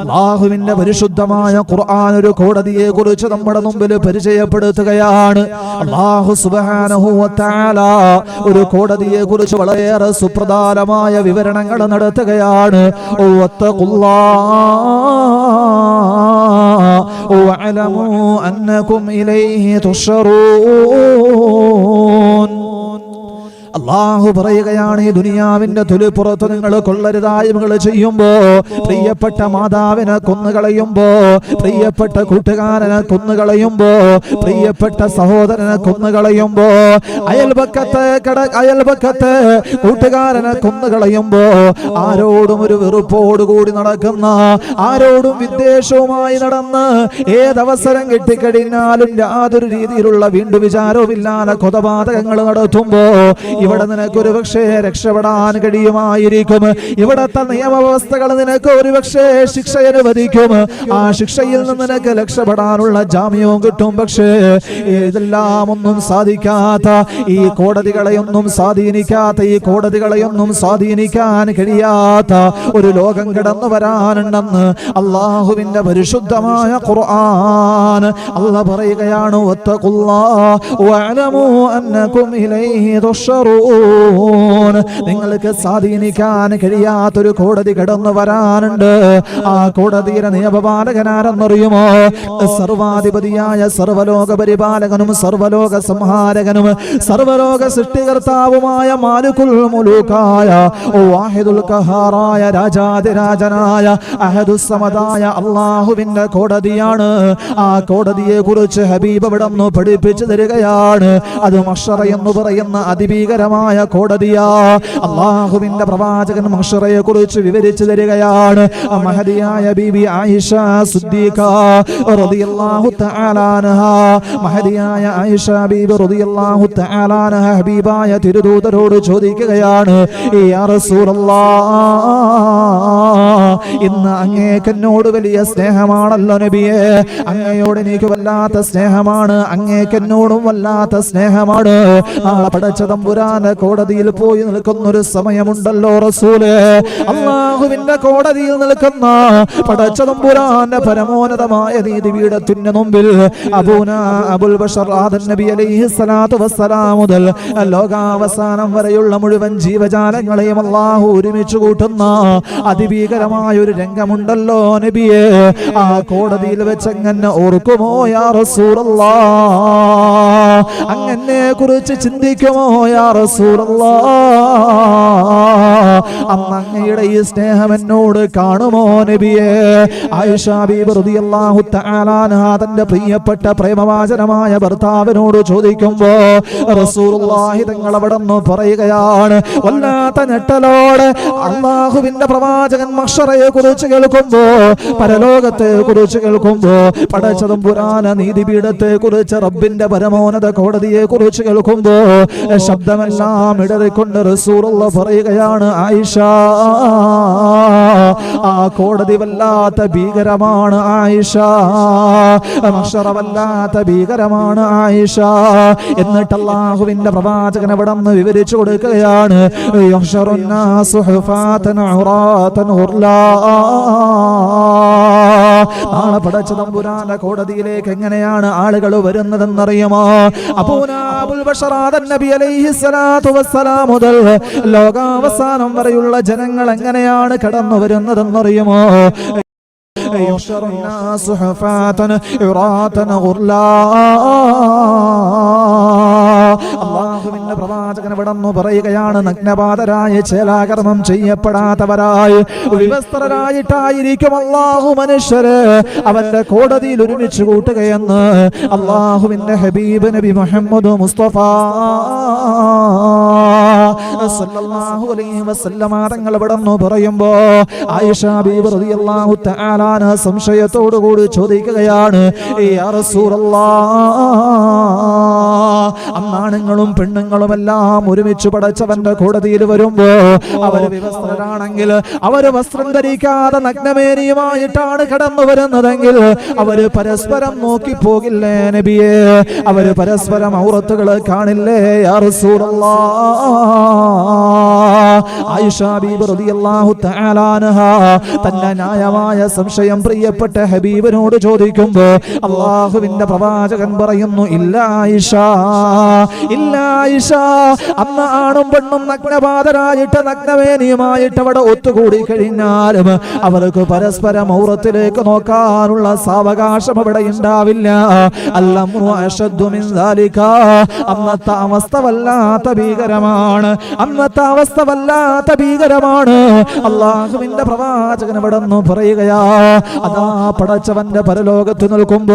അള്ളാഹുവിന്റെ പരിശുദ്ധമായ ഖുർആൻ ഒരു കോടതിയെ കുറിച്ച് നമ്മുടെ മുമ്പിൽ പരിചയപ്പെടുത്തുകയാണ്. അള്ളാഹു തആല ഒരു കോടതിയെ കുറിച്ച് വളരെയേറെ സുപ്രധാനമായ വിവരണങ്ങൾ നടത്തുകയാണ്. വഅലമു അന്നകും ഇലൈഹി തുഷറൂൻ. അള്ളാഹു പറയുകയാണ് ഈ ദുനിയാവിന്റെ തൊലിപ്പുറത്ത് നിങ്ങൾ കൊള്ളരുതായ്മകൾ ചെയ്യുമ്പോ പ്രിയപ്പെട്ട മാതാവിനെ കൊന്നുകളയുമ്പോ പ്രിയപ്പെട്ട കൂട്ടുകാരനെ കൊന്നുകളയുമ്പോ പ്രിയപ്പെട്ട സഹോദരനെ കൊന്നുകളയുമ്പോ അയൽപക്കത്തെ കട അയൽപക്കത്ത് കൂട്ടുകാരനെ കൊന്നുകളയുമ്പോ ആരോടും ഒരു വെറുപ്പോടുകൂടി നടക്കുന്ന ആരോടും വിദ്വേഷവുമായി നടന്ന് ഏതവസരം കിട്ടിക്കഴിഞ്ഞാലും യാതൊരു രീതിയിലുള്ള വീണ്ടും വിചാരവുമില്ലാതെ കൊതപാതകങ്ങൾ നടത്തുമ്പോ ഇവിടെ നിനക്ക് ഒരു പക്ഷേ രക്ഷപ്പെടാൻ കഴിയുമായിരിക്കും. ഇവിടത്തെ നിയമവ്യവസ്ഥകൾ നിനക്ക് ഒരു പക്ഷേ ശിക്ഷ അനുവദിക്കും. ആ ശിക്ഷയിൽ നിന്ന് നിനക്ക് രക്ഷപ്പെടാനുള്ള ജാമ്യവും കിട്ടും. പക്ഷേ ഇതെല്ലാം ഒന്നും സാധിക്കാത്ത ഈ കോടതികളെയൊന്നും സ്വാധീനിക്കാത്ത ഈ കോടതികളെയൊന്നും സ്വാധീനിക്കാൻ കഴിയാത്ത ഒരു ലോകം കിടന്നു വരാനുണ്ടെന്ന് അള്ളാഹുവിന്റെ പരിശുദ്ധമായ ഖുർആൻ അല്ല പറയുകയാണ് വത്തഖുല്ലാ വഅലമു അന്നകും ഇലൈഹി തുഷറൂൻ നിങ്ങൾക്ക് സ്വാധീനിക്കാൻ കഴിയാത്തൊരു കോടതി കടന്നു വരാനുണ്ട്. ആ കോടതിയുടെ നിയമപാലകനാരെന്നറിയുമോ? സർവാധിപതിയായ സർവലോക പരിപാലകനും സർവലോക സംഹാരകനും സർവലോക സൃഷ്ടികർത്താവുമായ മാലുക്കുൽ മുലൂക്കായ വാഹിദുൽ കഹാറായ രാജാതിരാജനായ അഹദുസമതായ അള്ളാഹുവിന്റെ കോടതിയാണ്. ആ കോടതിയെ കുറിച്ച് ഹബീബ് ഇവിടുന്ന് പഠിപ്പിച്ചു തരികയാണ്. അത് മഷറ എന്ന് പറയുന്ന അതിഭീകരമായ കോടതിയാ. അള്ളാഹുവിന്റെ പ്രവാചകൻ മഷറയെ കുറിച്ച് വിവരിച്ചു തരികയാണ്. മഹദിയായ ബിബി ആയിഷ സുദ്ദീഖ റളിയല്ലാഹു തആല അൻഹ. മഹദിയായ ആയിഷ ബിബി റളിയല്ലാഹു തആല അൻഹ ഹബീബായ തിരുദൂതരോട് ചോദിക്കുകയാണ് യാ റസൂലല്ലാഹ് ഇന്ന് അങ്ങേക്ക് എന്നോട് വലിയ സ്നേഹമാണല്ലോ നബിയെ. അങ്ങയോട് എനിക്ക് വല്ലാത്ത സ്നേഹമാണ്. അങ്ങേക്ക് എന്നോടും വല്ലാത്ത സ്നേഹമാണ്. നാളെ പടച്ച തമ്പുരാന കോടതിയിൽ പോയി നിൽക്കുന്ന ഒരു സമയമുണ്ടല്ലോ റസൂൽ. അള്ളാഹുവിന്റെ കോടതിയിൽ നിൽക്കുന്ന പടച്ച തമ്പുരാന്റെ പരമോന്നതമായ നീതിപീഠത്തിന് മുമ്പിൽ അബൂന അബുൽ ബഷർ ആദൻ നബി അലൈഹി സ്വലാത്തു വസ്സലാം മുതൽ ലോകാവസാനം വരെയുള്ള മുഴുവൻ ജീവജാലങ്ങളെയും അള്ളാഹു ഒരുമിച്ച് കൂട്ടുന്ന അതിഭീകരമായ ഒരു രംഗമുണ്ടല്ലോ നബിയെ. ആ കോടതിയിൽ വെച്ച് അങ്ങനെ ഓർക്കുമോ യാ റസൂലല്ലാ? അങ്ങനെ കുറിച്ച് ചിന്തിക്കുമോ യാ റസൂലല്ലാ? അന്ന് ഈ സ്നേഹം എന്നോട് കാണുമോ നബിയെ? ആയിഷ ബീബി റളിയല്ലാഹു തആല അൻഹാ തന്റെ പ്രിയപ്പെട്ട പ്രേമവാചനമായ ഭർത്താവിനോട് ചോദിക്കുമ്പോ റസൂലുള്ളാഹി തങ്ങൾ അവിടെ നിന്ന് പറയുകയാണ് വല്ലാത്ത ഞെട്ടലോട് അള്ളാഹുവിന്റെ പ്രവാചകൻ മക്ഷറയെ കുറിച്ച് കേൾക്കുമ്പോ പരലോകത്തെ കുറിച്ച് കേൾക്കുമ്പോ പടച്ചതും പുരാന നീതിപീഠത്തെ കുറിച്ച് റബ്ബിന്റെ പരമോന്നത കോടതിയെ കുറിച്ച് കേൾക്കുമ്പോ ശബ്ദമെല്ലാം ഇടറിക്കൊണ്ട് റസൂറുള്ള പറയുകയാണ് ആയിഷ. ആ കോടതി വല്ലാത്ത ഭീകരമാണ് ആയിഷ. മക്ഷറ വല്ലാത്ത ഭീകരമാണ് ആയിഷ. എന്നിട്ട് അള്ളാഹുവിന്റെ പ്രവാചകൻ അവിടെ നിന്ന് വിവരിച്ചു കൊടുക്കുകയാണ്. യഹ്ഷറുന്നാസു ഉറാതൻ ഉർലാ. നാളെ പടച്ച തമ്പുരാന്റെ കോടതിയിലേക്ക് എങ്ങനെയാണ് ആളുകൾ വരുന്നതെന്നറിയുമോ അബൂനാബുൽ ബഷറാദൻ നബി അലൈഹി സ്വലാത്തു വസ്സലാം മുതൽ ലോകാവസാനം വരെയുള്ള ജനങ്ങൾ എങ്ങനെയാണ് കടന്നു വരുന്നതെന്നറിയുമോ يحشر الناس حفاة عراة غرلا അള്ളാഹുവിന്റെ പ്രവാചകൻ വിടന്നു പറയുകയാണ് നഗ്നപാതരായ ചേലാകർമ്മം ചെയ്യപ്പെടാത്തവരായി വിവസ്ത്രരായിട്ടായിരിക്കും അള്ളാഹു മനുഷ്യര് അവന്റെ കോടതിയിൽ ഒരുമിച്ച് കൂട്ടുകയെന്ന് അള്ളാഹുവിന്റെ ഹബീബ് നബി മുഹമ്മദ് മുസ്തഫ തങ്ങൾ ഇവിടെ നിന്ന് പറയുമ്പോ ആയിഷ റളിയല്ലാഹു സംശയത്തോടു കൂടി ചോദിക്കുകയാണ് യാ റസൂലല്ലാഹ് അന്നാണുങ്ങളും പെണ്ണുങ്ങളും എല്ലാം ഒരുമിച്ച് പടച്ചവന്റെ കോടതിയിൽ വരുമ്പോ അവർ വിവസ്ത്രരാണെങ്കിൽ അവർ വസ്ത്രം ധരിക്കാതെ നഗ്നമേനിയുമായിട്ടാണ് കടന്നു വരുന്നതെങ്കിൽ അവർ പരസ്പരം നോക്കി പോകില്ലേ നബിയെ? അവർ പരസ്പരം ഔറത്തുകൾ കാണില്ലേ? യാ തന്റെ ന്യായമായ സംശയം പ്രിയപ്പെട്ട ഹബീബിനോട് ചോദിക്കുമ്പോ അള്ളാഹുവിന്റെ പ്രവാചകൻ പറയുന്നു ഇല്ല ആയിഷ ഇല്ല ആയിഷ അന്ന് ആണും പെണ്ണും നഗ്നപാതരായിട്ട് നഗ്നവേനിയുമായിട്ട് അവിടെ ഒത്തുകൂടി കഴിഞ്ഞാലും അവർക്ക് പരസ്പരം ഔറത്തിലേക്ക് നോക്കാനുള്ള സാവകാശം അവിടെ ഉണ്ടാവില്ല. അന്നത്തെ അവസ്ഥ വല്ലാത്ത ഭീകരമാണ് അന്നത്തെ അവസ്ഥ വല്ലാത്ത ഭീകരമാണ്. അള്ളാഹുവിന്റെ പ്രവാചകൻ ഇവിടെ പറയുകയാ അതാ പടച്ചവന്റെ പരലോകത്ത് നിൽക്കുമ്പോ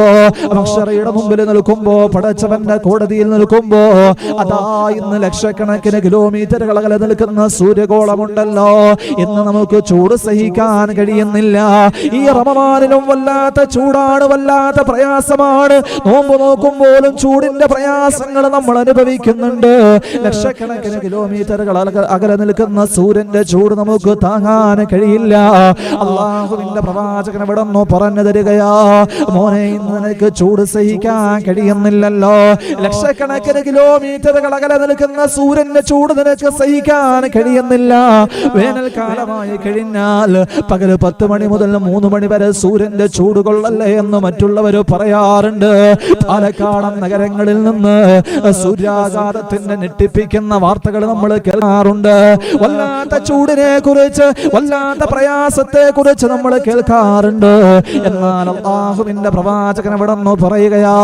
അക്ഷറയുടെ മുമ്പിൽ നിൽക്കുമ്പോ പടച്ചവന്റെ കോടതിയിൽ നിൽക്കുമ്പോ അതാ ഇന്ന് ലക്ഷക്കണക്കിന് കിലോമീറ്ററുകൾ അകലെ നിൽക്കുന്ന സൂര്യഗോളമുണ്ടല്ലോ ഇന്ന് നമുക്ക് ചൂട് സഹിക്കാൻ കഴിയുന്നില്ല. ഈ റമവാനിലും വല്ലാത്ത ചൂടാണ് വല്ലാത്ത പ്രയാസമാണ്. നോമ്പ് നോക്കുമ്പോഴും ചൂടിന്റെ പ്രയാസങ്ങൾ നമ്മൾ അനുഭവിക്കുന്നുണ്ട്. ലക്ഷക്കണക്കിന് കിലോമീറ്ററുകൾ അകലെ- അകലെ നിൽക്കുന്ന സൂര്യന്റെ ചൂട് നമുക്ക് താങ്ങാൻ കഴിയില്ല. അള്ളാഹുവിന്റെ പ്രവാചകൻ ഇവിടെ പറഞ്ഞു തരികയാ മോനെ നിനക്ക് ചൂട് സഹിക്കാൻ കഴിയുന്നില്ലല്ലോ. ലക്ഷക്കണക്കിന് കിലോമീറ്ററുകൾ അകലെ നിൽക്കുന്ന സൂര്യന്റെ ചൂട് നിനക്ക് സഹിക്കാൻ കഴിയുന്നില്ല. വേനൽക്കാലമായി കഴിഞ്ഞാൽ പകൽ പത്ത് മണി മുതൽ മൂന്ന് മണി വരെ സൂര്യന്റെ ചൂട് കൊള്ളല്ലേ എന്ന് മറ്റുള്ളവർ പറയാറുണ്ട്. പാലക്കാടൻ നഗരങ്ങളിൽ നിന്ന് സൂര്യാഘാതത്തിന്റെ ഞെട്ടിപ്പിക്കുന്ന വാർത്തകൾ നമ്മൾ കേൾക്കാറുണ്ട്. വല്ലാത്ത ചൂടിനെ കുറിച്ച് വല്ലാത്ത പ്രയാസത്തെ കുറിച്ച് നമ്മൾ കേൾക്കാറുണ്ട്. എന്നാൽ അള്ളാഹുവിന്റെ പ്രവാചകൻ ഇവിടെ നിന്ന് പറയുകയാ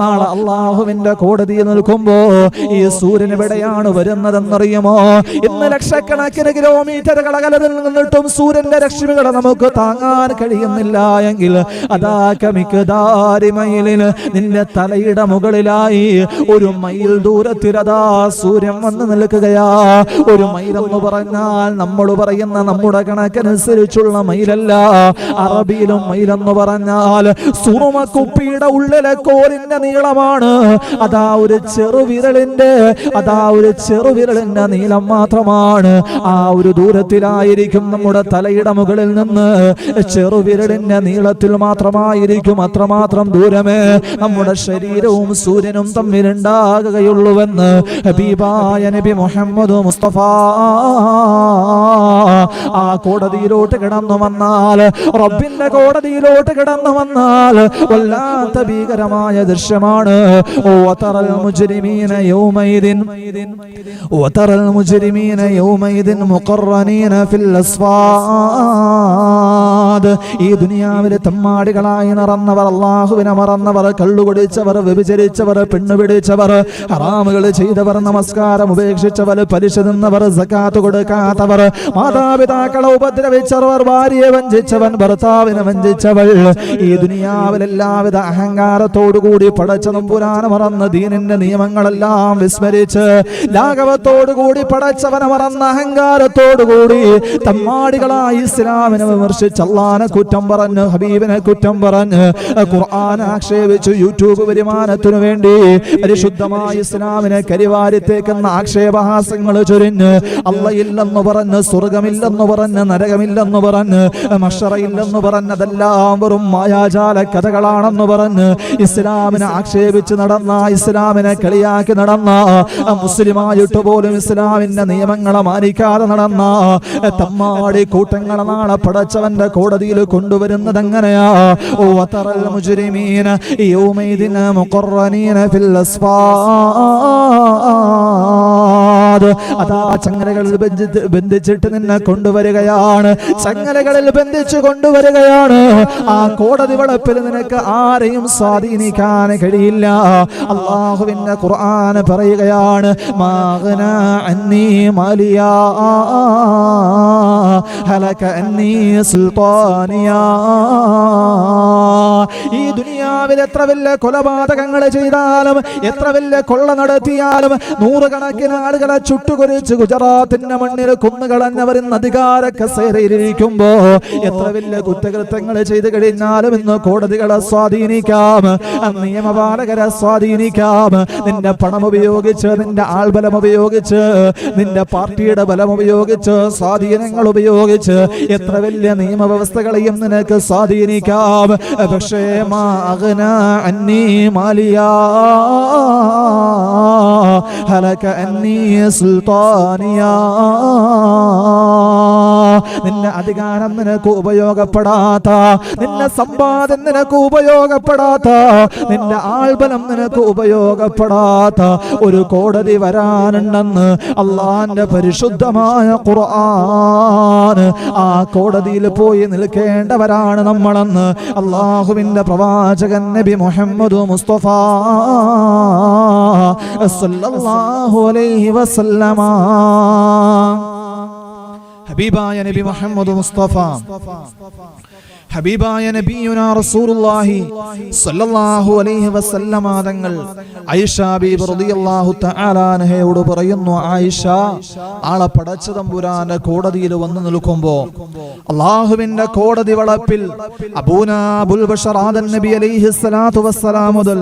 നാളെ അള്ളാഹുവിന്റെ കോടതിയിൽ നിൽക്കുമ്പോ ഈ സൂര്യൻ എവിടെയാണ് വരുന്നതെന്നറിയുമോ? ഇന്ന് ലക്ഷക്കണക്കിന് കിലോമീറ്ററുകൾ അകലെ നിന്നിട്ടും സൂര്യന്റെ രശ്മികളെ നമുക്ക് താങ്ങാൻ കഴിയുന്നില്ല എങ്കിൽ അതാ കമിക്ക് മയിലിന് നിന്റെ തലയുടെ മുകളിലായി ഒരു മൈൽ ദൂരത്തിലതാ സൂര്യൻ വന്ന് നിൽക്കുകയാ. ഒരു മൈൽ എന്ന് പറഞ്ഞാൽ നമ്മൾ പറയുന്ന നമ്മുടെ കണക്കനുസരിച്ചുള്ള മയിലല്ല. അറബിയിലും മയിലെന്ന് പറഞ്ഞാൽ സുറുമക്കുപ്പിയുടെ ഉള്ളിലെ കോലിന്റെ നീളമാണ്. അതാ ഒരു ചെറുവിരലിന്റെ അതാ ഒരു ചെറുവിരലിന്റെ നീളം മാത്രമാണ്. ആ ഒരു ദൂരത്തിലായിരിക്കും നമ്മുടെ തലയുടെ മുകളിൽ നിന്ന് ചെറുവിരലിന്റെ നീളത്തിൽ മാത്രമായിരിക്കും അത്രമാത്രം ദൂരമേ. നമ്മുടെ ശരീരവും സൂര്യനും തമ്മിലുണ്ടാകുകയുള്ളൂവെന്ന് ഹബീബായ നബി മുഹമ്മദ് മുസ്തഫ ആ കോടതിയിലോട്ട് കിടന്നു വന്നാൽ റബ്ബിന്റെ കോടതിയിലോട്ട് കിടന്നു വന്നാൽ വല്ലാത്ത ഭീകരമായ ദൃശ്യമാണ് وترى المجرمين يومئذ وترى المجرمين يومئذ مقرنين في الأصفاد ഈ ദുനിയാവിലെ തമ്മാടികളായി നിറന്നവർ അള്ളാഹുവിനെ മറന്നവർ കള്ളുകുടിച്ചവർ വ്യഭിചരിച്ചവർ പെണ്ണുപിടിച്ചവർ ഹറാമുകൾ ചെയ്തവർ നമസ്കാരം ഉപേക്ഷിച്ചവർ പലിശ നിന്നവർ സക്കാത്ത് കൊടുക്കാത്തവർ മാതാപിതാക്കളെ ഉപദ്രവിച്ചവർ ഭാര്യയെ വഞ്ചിച്ചവൻ ഭർത്താവിനെ വഞ്ചിച്ചവൾ ഈ ദുനിയാവിൽ എല്ലാവിധ അഹങ്കാരത്തോടുകൂടി പടച്ചതും പുരാന മറന്ന് ദീനിന്റെ നിയമങ്ങളെല്ലാം വിസ്മരിച്ച് ലാഘവത്തോടുകൂടി പടച്ചവനെ മറന്ന അഹങ്കാരത്തോടുകൂടി തമ്മാടികളായി ഇസ്ലാമിനെ വിമർശിച്ച് അള്ളാനെ കുറ്റം പറഞ്ഞ് ഹബീബിനെ കുറ്റം പറഞ്ഞ് ഖുർആൻ ആക്ഷേപിച്ചു യൂട്യൂബ് വരുമാനത്തിനു വേണ്ടി പരിശുദ്ധമായ ഇസ്ലാമിനെ കരിവാരിത്തേക്കുന്ന ആക്ഷേപഹാസങ്ങൾ ചൊരിഞ്ഞ് അള്ളയില്ലെന്ന് പറഞ്ഞ് സ്വർഗമില്ലെന്ന് പറഞ്ഞ് നരകമില്ലെന്ന് പറഞ്ഞ് മഷറയില്ലെന്ന് പറഞ്ഞതെല്ലാം വെറും മായാജാല കഥകളാണെന്ന് പറഞ്ഞ് ഇസ്ലാമിനെ ആക്ഷേപിച്ച് നടന്ന ഇസ്ലാമിനെ കളിയാക്കി നടന്ന മുസ്ലിമായിട്ട് പോലും ഇസ്ലാമിന്റെ നിയമങ്ങളെ മാനിക്കാതെ നടന്ന തമ്മാടി കൂട്ടങ്ങളെ നാളെ പടച്ചവന്റെ കോടതിയിൽ കൊണ്ടുവരുന്നത് എങ്ങനെയാ? ഓ യൗമൈദിന ഫിൽ അസ്ഫാദ് അതാ ചങ്ങലകളിൽ ബന്ധിച്ചിട്ട് നിന്നെ കൊണ്ടുവരികയാണ്. ചങ്ങലകളിൽ ബന്ധിച്ചു കൊണ്ടുവരികയാണ്. ആ കോടതി വളപ്പിൽ നിനക്ക് ആരെയും സ്വാധീനിക്കാൻ കഴിയില്ല. അള്ളാഹുവിന്റെ ഖുർആൻ പറയുകയാണ് മാഗ്ന അന്നീ മാലിയ ഹലക അന്നീ സുൽത്താനിയാ. ഈ ദുനിയാവിൽ എത്ര വലിയ കൊലപാതകങ്ങൾ ചെയ്താലും എത്ര വലിയ കൊള്ള നടത്തിയാലും നൂറുകണക്കിന് ആളുകളെ ചുട്ടുകൊരിച്ച് ഗുജറാത്തിന്റെ മണ്ണിൽ കുന്നുകളഞ്ഞവർ ഇന്ന് അധികാര കസേരയിലിരിക്കുമ്പോ എത്ര വലിയ കുറ്റകൃത്യങ്ങൾ ചെയ്തു കഴിഞ്ഞാലും ഇന്ന് കോടതികളെ സ്വാധീനിക്കാം നിയമപാലകരെ സ്വാധീനിക്കാം. നിന്റെ പണം ഉപയോഗിച്ച് നിന്റെ ആൾബലം ഉപയോഗിച്ച് നിന്റെ പാർട്ടിയുടെ ബലം ഉപയോഗിച്ച് സ്വാധീനങ്ങൾ ഉപയോഗിച്ച് എത്ര വലിയ നിയമവ്യവസ്ഥകളെയും നിനക്ക് സ്വാധീനിക്കാം. പക്ഷേ മാ അഗ്ന അന്നീ മാലിയ. ഹലക അന്നീ സുൽത്താനിയാ. നിന്റെ അധികാരം നിനക്ക് ഉപയോഗപ്പെടാത്ത നിന്റെ സമ്പാദ്യം നിനക്ക് ഉപയോഗപ്പെടാത്ത നിന്റെ ആൾബലം നിനക്ക് ഉപയോഗപ്പെടാത്ത ഒരു കോടതി വരാനുണ്ടെന്ന് അള്ളാന്റെ പരിശുദ്ധമായ ഖുർആൻ ആ കോടതിയിൽ പോയി നിൽക്കേണ്ടവരാണ് നമ്മളെന്ന് അള്ളാഹുവിന്റെ പ്രവാചകൻ നബി മുഹമ്മദ് മുസ്തഫ സല്ലല്ലാഹു അലൈഹി വസല്ലമ. ഹബീബായ നബി മുഹമ്മദ് മുസ്തഫ ഹബീബായ നബിയുന റസൂലുള്ളാഹി സ്വല്ലല്ലാഹു അലൈഹി വസല്ലമ തങ്ങൾ ആയിഷ ബീബി റളിയല്ലാഹു തആല അൻഹയോട് പറയുന്നു ആയിഷ ആളെ പടച്ച തമ്പുരാന്റെ കോടതിയിൽ വന്നു നിൽക്കുമ്പോൾ അല്ലാഹുവിന്റെ കോടതി വളപ്പിൽ അബൂനാ അബുൽ ബഷർ ആദൻ നബി അലൈഹി സ്വലാത്തു വസ്സലാം മുതൽ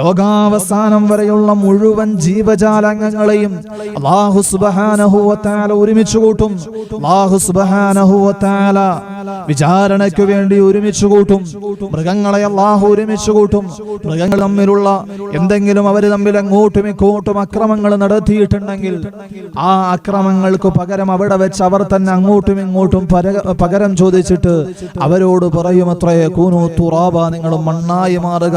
ലോകാവസാനം വരെയുള്ള മുഴുവൻ ജീവജാലങ്ങളെയും അല്ലാഹു സുബ്ഹാനഹു വ തആല ഒരുമിച്ച് കൂട്ടും. അല്ലാഹു സുബ്ഹാനഹു വ തആല വിചാരണയ്ക്ക് വേണ്ടി ഒരുമിച്ച് കൂട്ടും. മൃഗങ്ങളെ അള്ളാഹു ഒരുമിച്ച് കൂട്ടും. മൃഗങ്ങൾ തമ്മിലുള്ള എന്തെങ്കിലും അവർ തമ്മിൽ അങ്ങോട്ടും ഇങ്ങോട്ടും അക്രമങ്ങൾ നടത്തിയിട്ടുണ്ടെങ്കിൽ ആ അക്രമങ്ങൾക്ക് പകരം അവിടെ വെച്ച് അവർ തന്നെ അങ്ങോട്ടും ഇങ്ങോട്ടും പകരം ചോദിച്ചിട്ട് അവരോട് പറയും അത്രേ കൂനു തുറാബ നിങ്ങൾ മണ്ണായി മാറുക.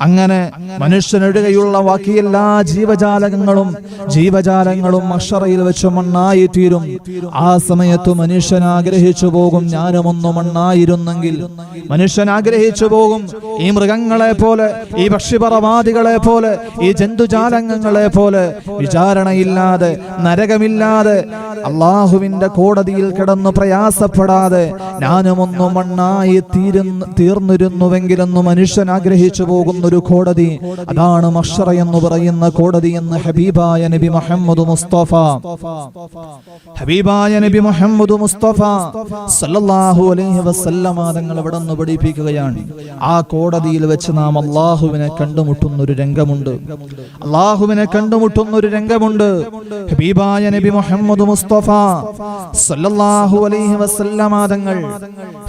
അങ്ങനെ മനുഷ്യനൊഴികെയുള്ള ബാക്കി എല്ലാ ജീവജാലകങ്ങളും ജീവജാലങ്ങളും അക്ഷറയിൽ വെച്ച് മണ്ണായി തീരും. ആ സമയത്ത് മനുഷ്യൻ ആഗ്രഹിച്ചു പോകും ഞാനും ഒന്ന് മണ്ണായിരുന്നെങ്കിൽ മനുഷ്യൻ ആഗ്രഹിച്ചു പോകും ഈ മൃഗങ്ങളെ പോലെ ഈ പക്ഷിപറവാദികളെ പോലെ ഈ ജന്തുജാലങ്ങളെ പോലെ വിചാരണയില്ലാതെ നരകമില്ലാതെ അള്ളാഹുവിന്റെ കോടതിയിൽ കിടന്ന് പ്രയാസപ്പെടാതെ ഞാനുമൊന്നും മണ്ണായി തീരുന്നു തീർന്നിരുന്നുവെങ്കിലെന്ന് മനുഷ്യൻ ആഗ്രഹിച്ചു പോകുന്ന ഒരു കോടതി അതാണ് മഷറ എന്ന് പറയുന്ന കോടതി എന്ന് ഹബീബായ നബി മുഹമ്മദ് മുസ്തഫ. ഹബീബായ നബി മുഹമ്മദ് മുസ്തഫ സല്ലല്ലാഹു അലൈഹി വസല്ലമ തങ്ങൾ ഇവിടെ നിന്ന് പഠിപ്പിക്കുകയാണ്. ആ കോടതിയിൽ വെച്ച് നാം അള്ളാഹുവിനെ കണ്ടുമുട്ടുന്ന ഒരു രംഗമുണ്ട്. അള്ളാഹുവിനെ കണ്ടുമുട്ടുന്ന ഒരു രംഗമുണ്ട്. ഹബീബായ നബി മുഹമ്മദ് മുസ്തഫ സല്ലല്ലാഹു അലൈഹി വസല്ലമ തങ്ങൾ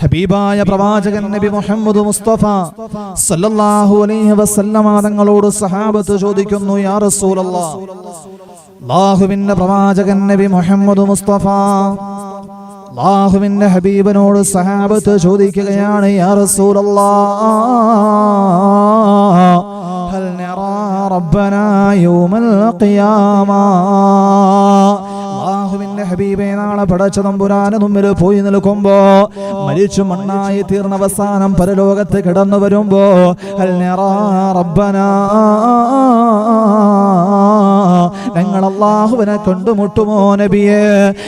ഹബീബായ പ്രവാചകൻ നബി മുഹമ്മദ് മുസ്തഫ സല്ലല്ലാഹു അലൈഹി വസല്ലമ തങ്ങളോട് സഹാബത്ത് ചോദിക്കുന്നു യാ റസൂലല്ലാഹ് അള്ളാഹുവിന്റെ പ്രവാചകൻ നബി മുഹമ്മദ് മുസ്തഫ അള്ളാഹുവിന്റെ ഹബീബനോട് സഹാബത്ത് ചോദിക്കുകയാണ് യാ അള്ളാഹുവിന്റെ ഹബീബെ നാളെ പടച്ച തമ്പുരാന് മുമ്പിൽ പോയി നിൽക്കുമ്പോ മരിച്ചു മണ്ണായി തീർന്ന അവസാനം പരലോകത്ത് കിടന്നു വരുമ്പോ നറാ റബ്ബനാ ഞങ്ങൾ അള്ളാഹുവിനെ കണ്ടുമുട്ടുമോ നബിയെ?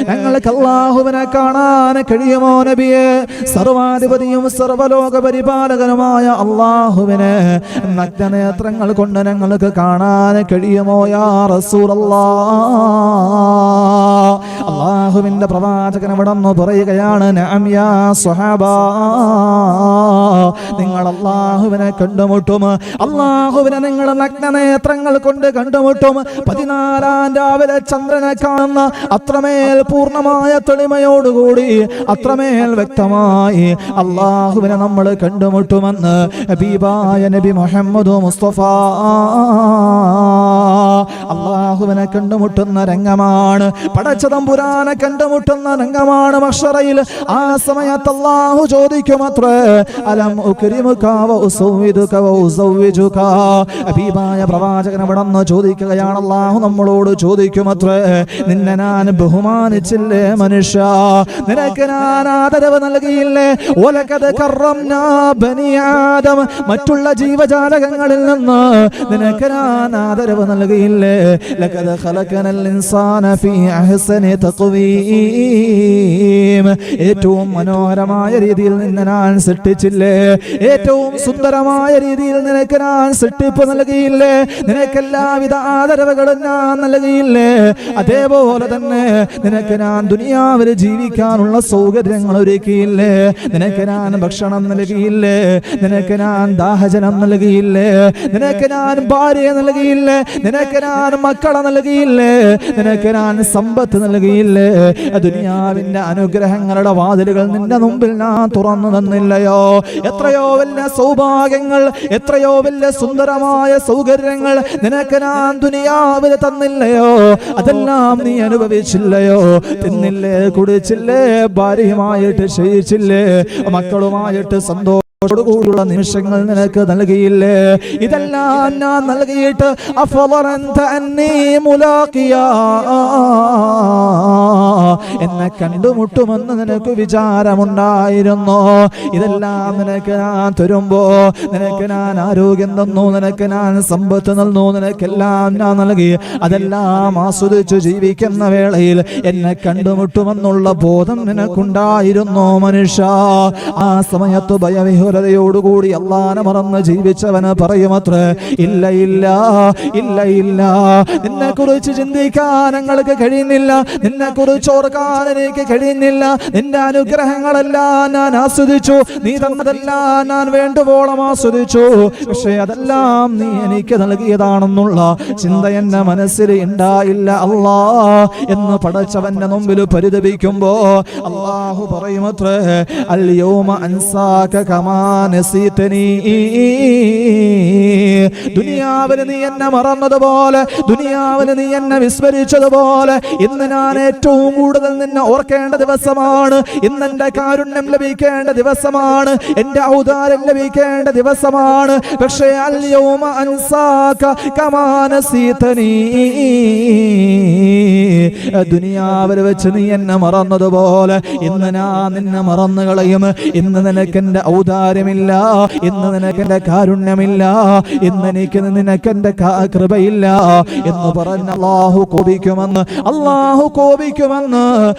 ഞങ്ങൾക്ക് അള്ളാഹുവിനെ കാണാൻ കഴിയുമോ നബിയെ? സർവാധിപതിയും സർവലോക പരിപാലകനുമായ അള്ളാഹുവിനെ നഗ്നനേത്രങ്ങൾ കൊണ്ട് ഞങ്ങൾക്ക് കാണാൻ കഴിയുമോ യാ റസൂലല്ലാ? അള്ളാഹുവിന്റെ പ്രവാചകൻ ഇവിടെ നിന്ന് പറയുകയാണ് നിങ്ങൾ അള്ളാഹുവിനെ കണ്ടുമുട്ടും. അള്ളാഹുവിനെ നിങ്ങൾ നഗ്നനേത്രങ്ങൾ കൊണ്ട് കണ്ടുമുട്ടും. പതിനാലാം രാവിലെ ചന്ദ്രനെ കാണുന്ന അത്രമേൽ പൂർണമായ തെളിമയോടുകൂടി അത്രമേൽ വ്യക്തമായി അള്ളാഹുവിനെ നമ്മൾ കണ്ടുമുട്ടുമെന്ന് നബി മുഹമ്മദ് മുസ്തഫ അള്ളാഹുവിനെ കണ്ടുമുട്ടുന്ന രംഗമാണ്. പടച്ചതമ്പുരാനെ കണ്ടുമുട്ടുന്ന രംഗമാണ് മഷറയിൽ. ആ സമയത്ത് അള്ളാഹു ചോദിക്കുമത്രേ അലം ഹബീബായ പ്രവാചകൻ നിന്ന് ചോദിക്കുകയാണ്. അള്ളാഹു നമ്മളോട് ചോദിക്കുമത്രേ നിന്നെ ഞാൻ ബഹുമാനിച്ചില്ലേ മനുഷ്യ? നിനക്ക് ഞാൻ ആദരവ് നൽകിയില്ലേ? ഒലക്കത് കറംനാ ബനി ആദം. മറ്റുള്ള ജീവജാലകങ്ങളിൽ നിന്ന് നിനക്ക് ഞാൻ ആദരവ് നൽകിയില്ലേ. ലഖദ് ഖലഖനൽ ഇൻസാന ഫീ അഹ്സനി തഖ്വീം ഏറ്റവും മനോഹരമായ രീതിയിൽ നിന്നെ ഞാൻ സൃഷ്ടിച്ചില്ലേ? ഏറ്റവും സുന്ദരമായ രീതിയിൽ നിനക്ക് ഞാൻ സൃഷ്ടിപ്പ് നൽകിയില്ലേ? നിനക്ക് എല്ലാവിധ ആദരവുകളും ഞാൻ നൽകിയില്ലേ? അതേപോലെ തന്നെ നിനക്ക് ഞാൻ ദുനിയാവിൽ ജീവിക്കാനുള്ള സൗകര്യങ്ങൾ ഒരുക്കിയില്ലേ? നിനക്ക് ഞാൻ ഭക്ഷണം നൽകിയില്ലേ? നിനക്ക് ഞാൻ ദാഹജനം നൽകിയില്ലേ? നിനക്ക് ഞാൻ ഭാര്യ നൽകിയില്ലേ? നിനക്ക് ഞാൻ മക്കളെ നൽകിയില്ലേ? നിനക്ക് ഞാൻ സമ്പത്ത് നൽകിയില്ലേ? ദുനിയാവിന്റെ അനുഗ്രഹങ്ങളുടെ വാതിലുകൾ നിന്റെ മുമ്പിൽ ഞാൻ തുറന്നു തന്നില്ലയോ? എത്രയോ വലിയ സൗഭാഗ്യങ്ങൾ എത്രയോ വലിയ സുന്ദരമായ സൗകര്യങ്ങൾ നിനക്ക് ഞാൻ ദുനിയാവിൽ തന്നില്ലയോ? അതെല്ലാം നീ അനുഭവിച്ചില്ലയോ? തിന്നില്ലേ കുടിച്ചില്ലേ ഭാര്യയുമായിട്ട് ക്ഷയിച്ചില്ലേ മക്കളുമായിട്ട് സന്തോഷം ോടുകൂടിയുള്ള നിമിഷങ്ങൾ നിനക്ക് നൽകിയില്ലേ? ഇതെല്ലാം ഞാൻ നൽകിയിട്ട് എന്നെ കണ്ടുമുട്ടുമെന്ന് നിനക്ക് വിചാരമുണ്ടായിരുന്നു? ഇതെല്ലാം നിനക്ക് ഞാൻ തരുമ്പോ? നിനക്ക് ഞാൻ ആരോഗ്യം തന്നു? നിനക്ക് ഞാൻ സമ്പത്ത് തന്നു? നിനക്കെല്ലാം ഞാൻ നൽകി. അതെല്ലാം ആസ്വദിച്ചു ജീവിക്കുന്ന വേളയിൽ എന്നെ കണ്ടുമുട്ടുമെന്നുള്ള ബോധം നിനക്കുണ്ടായിരുന്നു മനുഷ്യ? ആ സമയത്ത് ഭയവിഹുലതയോടുകൂടി അള്ളാനെ മറന്ന് ജീവിച്ചവന് പറയുമത്ര ഇല്ല ഇല്ല ഇല്ല ഇല്ല. നിന്നെ കുറിച്ച് ചിന്തിക്കാൻ ഞങ്ങൾക്ക് കഴിയുന്നില്ല. നിന്നെ കുറിച്ച് ഓർക്കാൻ എനിക്ക് കഴിയുന്നില്ല. നിന്റെ അനുഗ്രഹങ്ങളെല്ലാം ഞാൻ ആസ്വദിച്ചു. നീ തന്നതെല്ലാം ഞാൻ വേണ്ടുവോളം ആസ്വദിച്ചു. പക്ഷേ അതെല്ലാം നീ എനിക്ക് നൽകിയതാണെന്നുള്ള ചിന്ത എന്റെ മനസ്സിൽ ഉണ്ടായില്ല അല്ലാ എന്ന് പടച്ചവന്റെ മുമ്പിൽ പരിതപിക്കുമ്പോ അള്ളാഹു പറയുമത്രേ അല്യോമ അൻസാക കമാ ദുനിയാവിൽ നീ. എന്നെ മറന്നതുപോലെ ദുനിയാവിന് നീ എന്നെ വിസ്മരിച്ചതുപോലെ ഇന്ന് ഞാൻ ഏറ്റവും കൂടുതൽ നിന്നെ ഓർക്കേണ്ട ദിവസമാണ്. ഇന്ന് എന്റെ കാരുണ്യം ലഭിക്കേണ്ട ദിവസമാണ്. എന്റെ ഔദാരം ലഭിക്കേണ്ട ദിവസമാണ്. പക്ഷേ അല്യോമ അൻസാക കമാനസീതനീ ദുനിയാവിൽ വെച്ച് നീ എന്നെ മറന്നതുപോലെ ഇന്ന് ഞാൻ നിന്നെ മറന്നു കളയും. ഇന്ന് നിനക്ക് എന്റെ ഔദാര്യമില്ല ഇന്ന് നിനക്കെന്റെ കാരുണ്യമില്ല. ഇന്ന് എനിക്ക് നിനക്കെന്റെ കൃപയില്ല. എന്ന് പറഞ്ഞ അള്ളാഹു കോപിക്കുമെന്ന് അള്ളാഹു കോപിക്കുമെന്ന്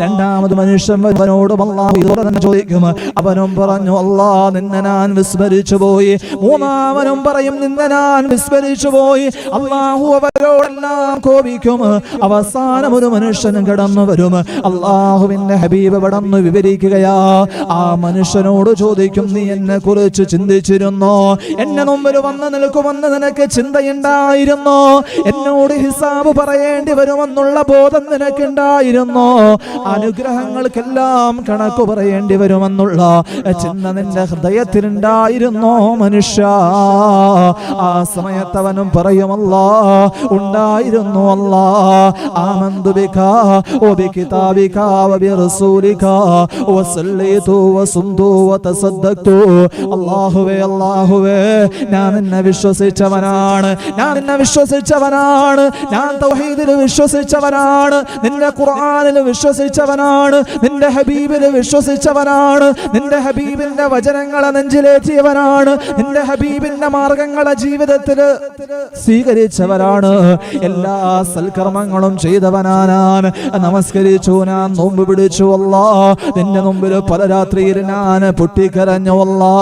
രണ്ടാമത് മനുഷ്യൻ ഇതോടെ തന്നെ ചോദിക്കും. അവനും പറഞ്ഞു അല്ലാ നിന്നെ ഞാൻ വിസ്മരിച്ചു പോയി. മൂന്നാമനും പറയും നിന്നെ ഞാൻ വിസ്മരിച്ചു പോയി. അള്ളാഹു അവരോടെല്ലാം കോപിക്കും. അവസാനം ഒരു മനുഷ്യനും കടന്നു വരും. അള്ളാഹുവിന്റെ ഹബീബ് കടന്നു വിവരിക്കുകയാ. ആ മനുഷ്യനോട് ചോദിക്കും നീ എന്നെ കുറിച്ച് ചിന്തിച്ചിരുന്നോ? എന്നെ മുമ്പിൽ വന്ന് നിൽക്കുമെന്ന് നിനക്ക് ചിന്തയുണ്ടായിരുന്നോ? എന്നോട് ഹിസാബ് പറയേണ്ടി വരുമെന്നുള്ള ബോധം നിനക്കുണ്ടായിരുന്നോ? അനുഗ്രഹങ്ങൾക്കെല്ലാം കണക്ക് പറയേണ്ടി വരുമെന്നുള്ള ചിന്ത നിന്റെ ഹൃദയത്തിലുണ്ടായിരുന്നോ മനുഷ്യ? ആ സമയത്ത് അവനും പറയുമല്ലോ ഉണ്ടായിരുന്നു അല്ല. ആമന്തു ബിക وبكتابك وبرسولك وصليت وصمت وتصدقت അല്ലാഹുവേ അല്ലാഹുവേ ഞാൻ നിന്നെ വിശ്വസിച്ചവനാണ് ഞാൻ നിന്നെ വിശ്വസിച്ചവനാണ് ഞാൻ തൗഹീദിൽ വിശ്വസിച്ചവനാണ് നിന്റെ ഖുർആനിൽ വിശ്വസിച്ചവനാണ് നിന്റെ ഹബീബിൽ വിശ്വസിച്ചവനാണ് നിന്റെ ഹബീബിന്റെ വചനങ്ങളെ നെഞ്ചിലേറ്റിയവനാണ് നിന്റെ ഹബീബിന്റെ മാർഗങ്ങളെ ജീവിതത്തിൽ സ്വീകരിച്ചവരാണ് എല്ലാ സൽക്കർമ്മങ്ങളും ചെയ്തവനാണ് ചെയ്തവനാനാൻ നമസ്കരിച്ചു ഞാൻ നോമ്പ് പിടിച്ചു അല്ലാ. നിന്റെ മുമ്പിൽ പല രാത്രിയിൽ ഞാൻ പൊട്ടിക്കരഞ്ഞു അല്ലാ.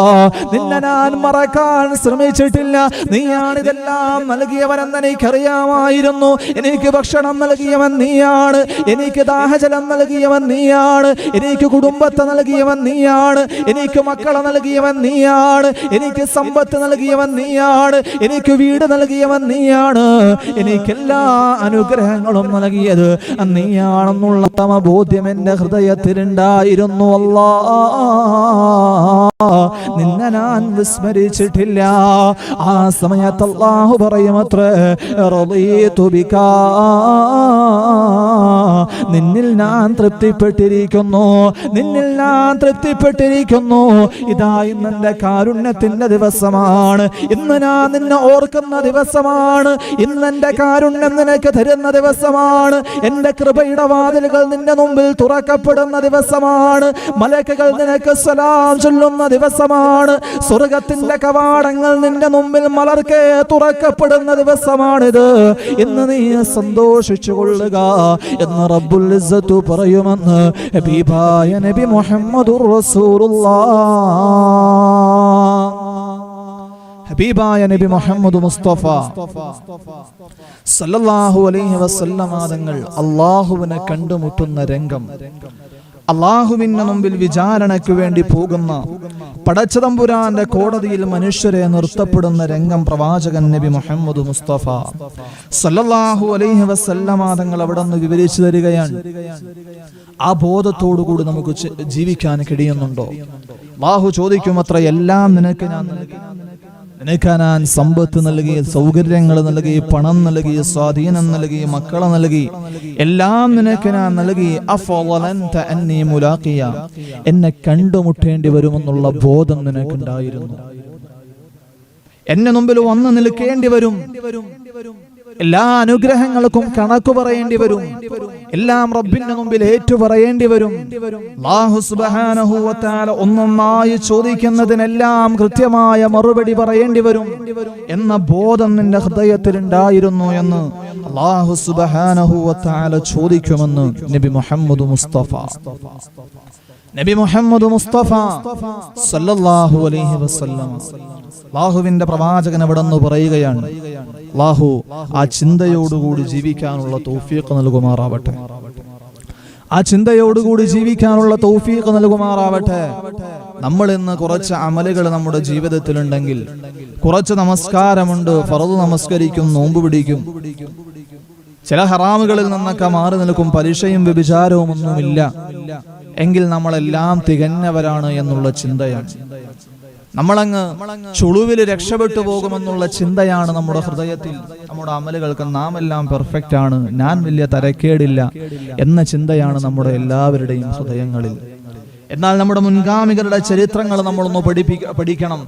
നിന്നെ ഞാൻ മറക്കാൻ ശ്രമിച്ചിട്ടില്ല. നീയാണ് ഇതെല്ലാം നൽകിയവനെന്ന് എനിക്കറിയാമായിരുന്നു. എനിക്ക് ഭക്ഷണം നൽകിയവൻ നീയാണ്. എനിക്ക് ദാഹജലം നൽകിയവൻ നീയാണ്. എനിക്ക് കുടുംബത്തെ നൽകിയവൻ നീയാണ്. എനിക്ക് മക്കളെ നൽകിയവൻ നീയാണ്. എനിക്ക് സമ്പത്ത് നൽകിയവൻ നീയാണ്. എനിക്ക് വീട് നൽകിയവൻ നീയാണ്. എനിക്കെല്ലാ അനുഗ്രഹങ്ങളും നൽകിയത്. നീയാണെന്നുള്ള തമ ബോധ്യം എന്റെ ഹൃദയത്തിലുണ്ടായിരുന്നു അല്ലാ. നിന്നെ ഞാൻ വിസ്മരിച്ചിട്ടില്ല. ആ സമയത്ത് അള്ളാഹു പറയുമത്രേക്ക. നിന്നിൽ ഞാൻ തൃപ്തിപ്പെട്ടിരിക്കുന്നു നിന്നിൽ ഞാൻ തൃപ്തിപ്പെട്ടിരിക്കുന്നു. ഇതാ ഇന്ന് എന്റെ കാരുണ്യത്തിന്റെ ദിവസമാണ്. ഇന്ന് ഞാൻ നിന്നെ ഓർക്കുന്ന ദിവസമാണ്. ഇന്ന് എന്റെ കാരുണ്യം നിനക്ക് തരുന്ന ദിവസമാണ്. എന്റെ കൃപയുടെ വാതിലുകൾ നിന്റെ മുമ്പിൽ തുറക്കപ്പെടുന്ന ദിവസമാണ്. മലക്കുകൾ നിനക്ക് സലാം ചൊല്ലുന്ന ദിവസമാണ്. സ്വർഗത്തിന്റെ കവാടങ്ങൾ നിന്റെ മുമ്പിൽ മലർക്കെ തുറക്കപ്പെടുന്ന ദിവസമാണിത്. ഇന്ന് നീ സന്തോഷിച്ചു കൊള്ളുക എന്ന് റബ്ബുൽ പറയുമെന്ന് നബി മുഹമ്മദുർ റസൂലുള്ളാഹ് ഹബീബായ നബി മുഹമ്മദ് മുസ്തഫ. സല്ലല്ലാഹു അലൈഹി വസല്ലമ തങ്ങൾ അല്ലാഹുവിനെ കണ്ടുമുട്ടുന്ന രംഗം. അള്ളാഹുവിന്റെ മുമ്പിൽ വിചാരണയ്ക്ക് വേണ്ടി പോകുന്ന പടച്ചതമ്പുരാന്റെ കോടതിയിൽ മനുഷ്യരെ നിർത്തപ്പെടുന്ന രംഗം പ്രവാചകൻ നബി മുഹമ്മദ് മുസ്തഫ. സല്ലല്ലാഹു അലൈഹി വസല്ലമ തങ്ങൾ അവിടെ നിന്ന് വിവരിച്ചു തരികയാണ്. ആ ബോധത്തോടുകൂടി നമുക്ക് ജീവിക്കാൻ കഴിയുന്നുണ്ടോ? അള്ളാഹു ചോദിക്കുമത്ര എല്ലാം നിനക്ക് ഞാൻ നൽകി. നിനക്ക് ഞാൻ സമ്പത്ത് നൽകി സൗകര്യങ്ങൾ നൽകി പണം നൽകി സ്വാധീനം നൽകി മക്കളെ നൽകി എല്ലാം നിനക്ക് ഞാൻ നൽകി മുലാഖിയ. എന്നെ കണ്ടുമുട്ടേണ്ടി വരുമെന്നുള്ള ബോധം നിനക്കുണ്ടായിരുന്നു. എന്നെ മുമ്പിൽ വന്ന് നിൽക്കേണ്ടി വരും. എല്ലാ അനുഗ്രഹങ്ങൾക്കും കണക്ക് പറയേണ്ടി വരും. എല്ലാം റബ്ബിന്റെ മുമ്പിൽ ഏറ്റുപറയേണ്ടി വരും. ഒന്നൊന്നായി ചോദിക്കുന്നതിനെല്ലാം കൃത്യമായ മറുപടി പറയേണ്ടി വരും എന്ന ബോധം നിന്റെ ഹൃദയത്തിൽ ഉണ്ടായിരുന്നു എന്ന് അല്ലാഹു സുബ്ഹാനഹു വ തആല ചോദിക്കുമെന്ന് നബി മുഹമ്മദ് മുസ്തഫ. നബി മുഹമ്മദ് മുസ്തഫ സല്ലല്ലാഹു അലൈഹി വസല്ലം. അല്ലാഹുവിന്റെ പ്രവാചകൻ അവിടെ നിന്ന് പറയുകയാണ് അള്ളാഹു ആ ചിന്തയോടുകൂടി ജീവിക്കാനുള്ള തോഫിയൊക്കെ നൽകുമാറാവട്ടെ. ആ ചിന്തയോടുകൂടി ജീവിക്കാനുള്ള തൗഫീഖ് നൽകുമാറാവട്ടെ. നമ്മൾ ഇന്ന് കുറച്ച് അമലുകൾ നമ്മുടെ ജീവിതത്തിലുണ്ടെങ്കിൽ കുറച്ച് നമസ്കാരമുണ്ട് ഫറദ് നമസ്കരിക്കും നോമ്പ് പിടിക്കും. ചില ഹറാമുകളിൽ നിന്നൊക്കെ മാറി നിൽക്കും പലിശയും വ്യഭിചാരവും ഒന്നുമില്ല. എങ്കിൽ നമ്മളെല്ലാം തികഞ്ഞവരാണ് എന്നുള്ള ചിന്തയാണ്. നമ്മളങ്ങ് ചുളുവിൽ രക്ഷപ്പെട്ടു പോകുമെന്നുള്ള ചിന്തയാണ് നമ്മുടെ ഹൃദയത്തിൽ. നമ്മുടെ അമലുകൾക്ക് നാം എല്ലാം പെർഫെക്റ്റ് ആണ്. ഞാൻ വലിയ തരക്കേടില്ല എന്ന ചിന്തയാണ് നമ്മുടെ എല്ലാവരുടെയും ഹൃദയങ്ങളിൽ. എന്നാൽ നമ്മുടെ മുൻഗാമികളുടെ ചരിത്രങ്ങൾ നമ്മളൊന്ന് പഠിപ്പിക്ക പഠിക്കണം.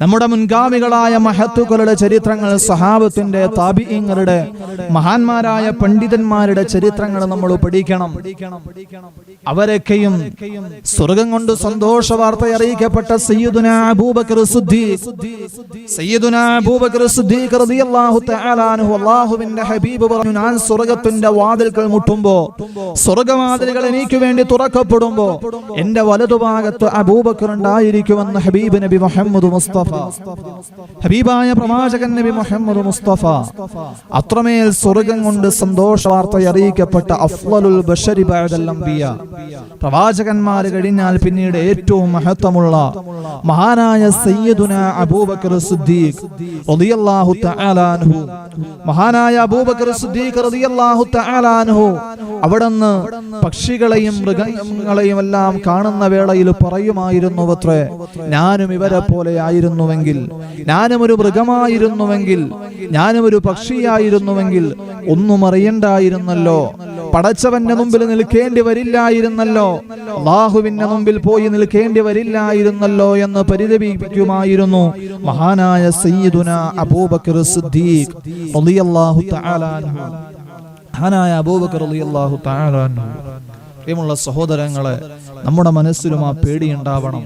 നമ്മുടെ മുൻഗാമികളായ മഹത്തുക്കളുടെ ചരിത്രങ്ങൾ സഹാബത്തിന്റെ താപിയങ്ങളുടെ മഹാന്മാരായ പണ്ഡിതന്മാരുടെ ചരിത്രങ്ങൾ നമ്മൾ പഠിക്കണം. അവരൊക്കെയും സ്വർഗം കൊണ്ട് സന്തോഷ വാർത്ത അറിയിക്കപ്പെട്ട അബൂബക്കർ അബൂബക്കർ ഹബീബ് പറഞ്ഞു സ്വർഗത്തിന്റെ വാതിൽകൾ മുട്ടുമ്പോ സ്വർഗവാതിലുകൾ എനിക്ക് വേണ്ടി തുറക്കപ്പെടുമ്പോ വലതുഭാഗത്ത് അബൂബക്കർ ഉണ്ടായിരിക്കുമെന്ന് ഹബീബ് നബി മുഹമ്മദ് മുസ്തഫ. ഹബീബായ പ്രവാചകൻ നബി മുഹമ്മദ് മുസ്തഫ. അത്രമേൽ സ്വർഗം കൊണ്ട് സന്തോഷ വാർത്ത അറിയിക്കപ്പെട്ട അഫ്ളലുൽ ബഷരി ബഅദൽ അംബിയ. പ്രവാചകന്മാർ കഴിഞ്ഞാൽ പിന്നീട് ഏറ്റവും മഹത്വമുള്ള മഹാനായ സയ്യിദുന അബൂബക്കർ സിദ്ദീഖ് റളിയല്ലാഹു തആല അൻഹു. മഹാനായ അബൂബക്കർ സിദ്ദീഖ് റളിയല്ലാഹു തആല അൻഹു അവിടുന്ന് പക്ഷികളെയും മൃഗങ്ങളെയും എല്ലാം കാണുന്ന വേളയിൽ പറയുമായിരുന്നു അത്രേ ഞാനും ഇവരെ പോലെ ആയിരുന്നുവെങ്കിൽ ഞാനും ഒരു മൃഗമായിരുന്നുവെങ്കിൽ ഞാനും ഒരു പക്ഷിയായിരുന്നുവെങ്കിൽ ഒന്നും അറിയണ്ടായിരുന്നല്ലോ. പടച്ചവന്റെ മുമ്പിൽ നിൽക്കേണ്ടി വരില്ലായിരുന്നല്ലോ. ബാഹുവിന്റെ മുമ്പിൽ പോയി നിൽക്കേണ്ടി വരില്ലായിരുന്നല്ലോ എന്ന് പരിതപിക്കുമായിരുന്നു. മഹാനായ സയ്യിദുന അബൂബക്കർ സിദ്ദീഖ് റളിയല്ലാഹു തആല അൻഹു. മഹാനായ അബൂബക്കർ റളിയല്ലാഹു തആല അൻഹു. പ്രിയമുള്ള സഹോദരങ്ങളെ നമ്മുടെ മനസ്സിലും ആ പേടി ഉണ്ടാവണം.